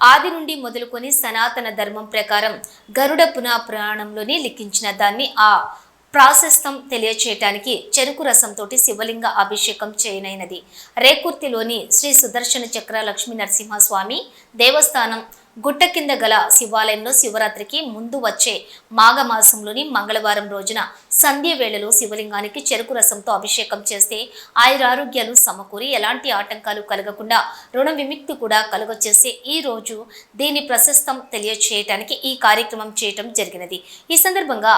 ఆది నుండి మొదలుకొని సనాతన ధర్మం ప్రకారం గరుడ పునా పురాణంలోని లిఖించిన దాన్ని ఆ ప్రాశస్తం తెలియచేయటానికి చెరుకు రసంతో శివలింగ అభిషేకం చేయనైనది. రేకుర్తిలోని శ్రీ సుదర్శన చక్ర లక్ష్మీ నరసింహస్వామి దేవస్థానం గుట్ట కింద గల శివాలయంలో శివరాత్రికి ముందు వచ్చే మాఘమాసంలోని మంగళవారం రోజున సంధ్య వేళలో శివలింగానికి చెరుకు రసంతో అభిషేకం చేస్తే ఆయురారోగ్యాలు సమకూరి ఎలాంటి ఆటంకాలు కలగకుండా రుణ విముక్తి కూడా కలుగచేసే ఈ రోజు దీని ప్రశస్తం తెలియచేయటానికి ఈ కార్యక్రమం చేయటం జరిగినది. ఈ సందర్భంగా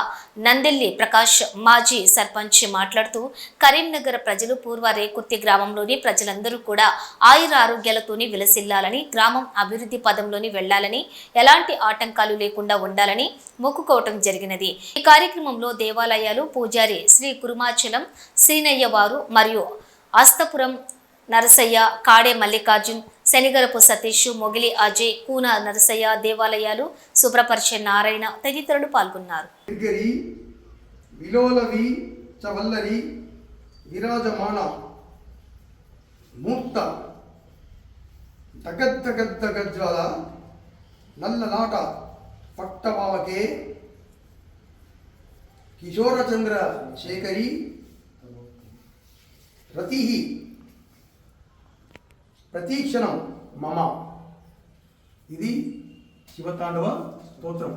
నందెల్లి ప్రకాష్ మాజీ సర్పంచ్ మాట్లాడుతూ కరీంనగర్ ప్రజలు పూర్వ రేకుర్తి గ్రామంలోని ప్రజలందరూ కూడా ఆయుర ఆరోగ్యాలతోని విలసిల్లాలని గ్రామం అభివృద్ధి పదంలోని వెళ్ళాలని ఎలాంటి ఆటంకాలు లేకుండా ఉండాలని మొక్కుకోవటం జరిగినది. ఈ కార్యక్రమంలో దేవాలయాలు పూజారి శ్రీ కురుమాచలం శ్రీనయ్య వారు మరియు అస్తపురం నరసయ్య కాడే మల్లికార్జున్ శనిగరపు సతీష్ మొగిలి అజయ్ కూన నరసయ్య దేవాలయాలు శుభ్రపరిచే నారాయణ తదితరులు పాల్గొన్నారు. విలోలవి చ విరాజమాన మూర్త దగద్దగద్దగజ్వాల నల్లనాట పట్టమావకే కిశోరచంద్ర శేఖరి రతి ప్రతీక్షణం మమ. ఇది శివతాండవ స్తోత్రం.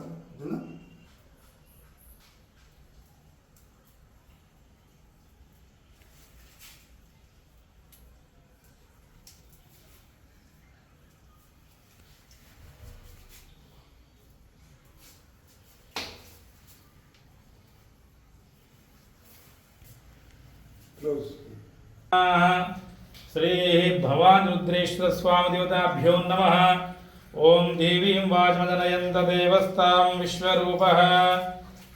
श्री भवान् रुद्रेश्वरस्वामिदेवताभ्यो नमः। ॐ देवीं वाचमदनयन्तदेवस्तां विश्वरूपः।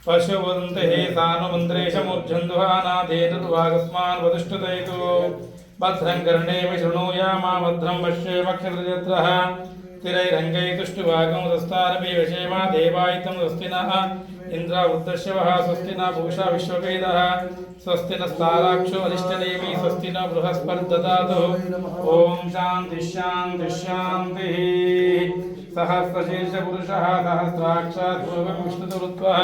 पशुवन्ते सानुमन्त्रेशमूर्झन्धुहानाधेतुर्वागस्मान् वतिष्ठतयतु भद्रं कर्णे भद्रं स्थिरैरङ्गैतुष्टुवागंसस्तारभिवशेमा देवायितं स्वस्ति इन्द्र उद्दश्यवः स्वस्ति न, भूषा विश्ववेदः स्वस्ति नस्ताराक्षो अरिष्टदेवी स्वस्ति न बृहस्पर्दधातुः ॐ शान्तिश्शान्तिश्शान्तिः सहस्रशीर्षपुरुषः सहस्राक्षात् पूर्वं विष्णुतरुत्वः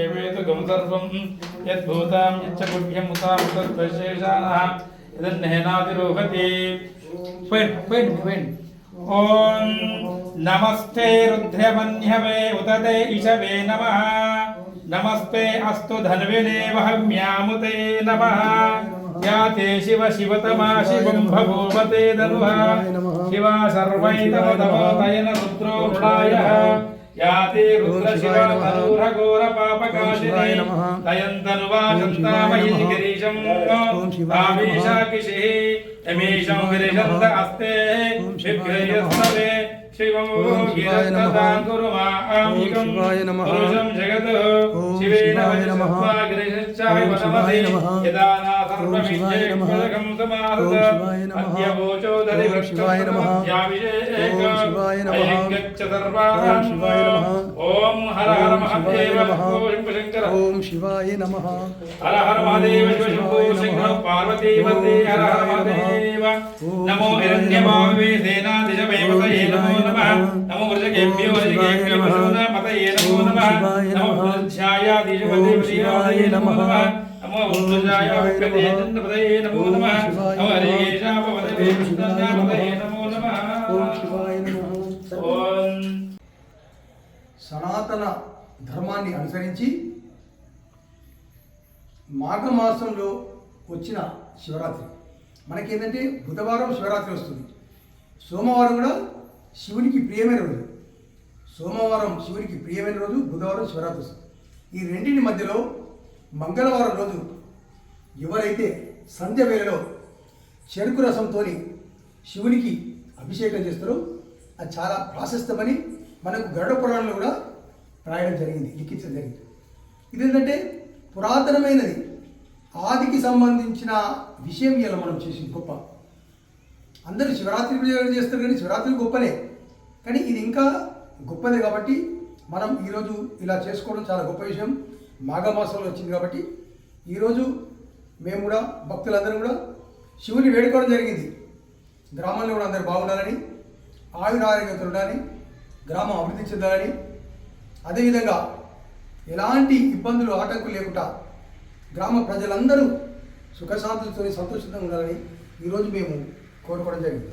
एवेतु गं सर्वं यद्भूतां यच्च पुभ्यमुतां तद्वशेषाणः यदन्नहेनातिरोहति वेण् वेण् वेण् ओम नमस्ते रुद्रमन्यवे उदते इशवे नमः नमस्ते अस्तु धन्विने वहम्यामुते नमः याते शिव शिवतमा शिवं भगवते धनुः शिवा सर्वैतमतमोदयन रुद्रो हृणायः याति रुद्रशिवघोरपापकाशिनी दयन्तनुवाचन्तामहि गिरीशम् तामीशाकिशिः। यमीशं गिरिशन्त शिवाय नमः ओम शिवाय नम ओम शिवाय नमः ओम शिवाय नमः ओम शिवाय नमः शिवाय नमः ओम शिवाय नमः शिवाय नमः ओम शिवाय नमः ओम हर हर महादेव शिवाय नमः सिंह पार्वती नमो हिरण्यमावे सेनाधिशमेवतये नमो సనాతన ధర్మాన్ని అనుసరించి మాఘమాసంలో వచ్చిన శివరాత్రి. మనకేంటంటే బుధవారం శివరాత్రి వస్తుంది. సోమవారం కూడా శివునికి ప్రియమైన రోజు. సోమవారం శివునికి ప్రియమైన రోజు బుధవారం శివరాత్రి. ఈ రెండింటి మధ్యలో మంగళవారం రోజు ఎవరైతే సంధ్య వేళలో చెరుకు రసంతో శివునికి అభిషేకం చేస్తారో అది చాలా ప్రాశస్తమని మనకు గరుడ పురాణంలో కూడా రాయడం జరిగింది లిఖించడం జరిగింది. ఇదేంటంటే పురాతనమైనది ఆదికి సంబంధించిన విషయం ఇలా మనం చేసింది గొప్ప. అందరూ శివరాత్రి పూజలు చేస్తారు కానీ శివరాత్రి గొప్పలే. కానీ ఇది ఇంకా గొప్పదే కాబట్టి మనం ఈరోజు ఇలా చేసుకోవడం చాలా గొప్ప విషయం. మాఘమాసంలో వచ్చింది కాబట్టి ఈరోజు మేము కూడా భక్తులందరూ కూడా శివుని వేడుకోవడం జరిగింది. గ్రామంలో కూడా అందరు బాగుండాలని ఆయురారోగ్యతలు ఉండాలని గ్రామం అభివృద్ధి చెందాలని అదేవిధంగా ఎలాంటి ఇబ్బందులు ఆటంకులు లేకుండా గ్రామ ప్రజలందరూ సుఖశాంతులతో సంతోషంగా ఉండాలని ఈరోజు మేము కోరుకోవడం జరిగింది.